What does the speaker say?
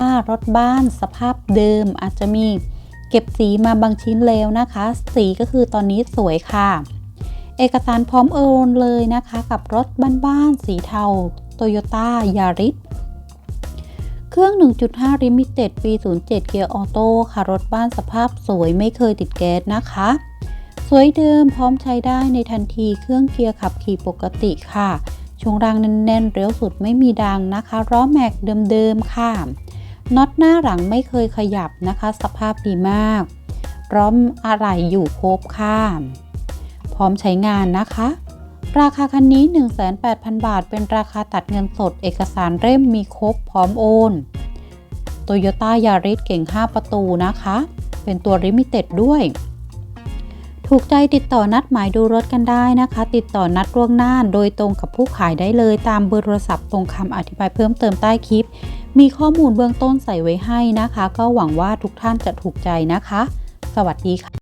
ว่ารถบ้านสภาพเดิมอาจจะมีเก็บสีมาบางชิ้นแล้วนะคะ สีก็คือตอนนี้สวยค่ะ เอกสารพร้อมโอนเลยนะคะ กับรถบ้านๆสีเทา Toyota Yaris เครื่อง 1.5 Limited ปี 07 เกียร์ออโต้ค่ะ รถบ้านสภาพสวยไม่เคยติดแก๊สนะคะ สวยเดิมพร้อมใช้ได้ในทันทีเครื่องเกียร์ขับขี่ปกติค่ะช่วงรางแน่นๆเร็วสุดไม่มีดังนะคะล้อแม็กเดิมๆค่ะ น็อตหน้าหลังไม่เคยขยับนะคะ สภาพดีมากร้อมอะไหล่อยู่ครบค่ะพร้อมใช้งานนะคะ ราคาคันนี้ 18,000 บาท เป็นราคาตัดเงินสด เอกสารเล่มมีครบพร้อมโอน Toyota Yaris เก่ง 5 ประตูนะคะ เป็นตัว Limited ด้วยถูกใจติดต่อนัดหมายดูรถกันได้นะคะ ติดต่อนัดล่วงหน้าโดยตรงกับผู้ขายได้เลยตามเบอร์โทรศัพท์ตรงคำอธิบายเพิ่มเติมใต้คลิป มีข้อมูลเบื้องต้นใส่ไว้ให้นะคะ ก็หวังว่าทุกท่านจะถูกใจนะคะ สวัสดีค่ะ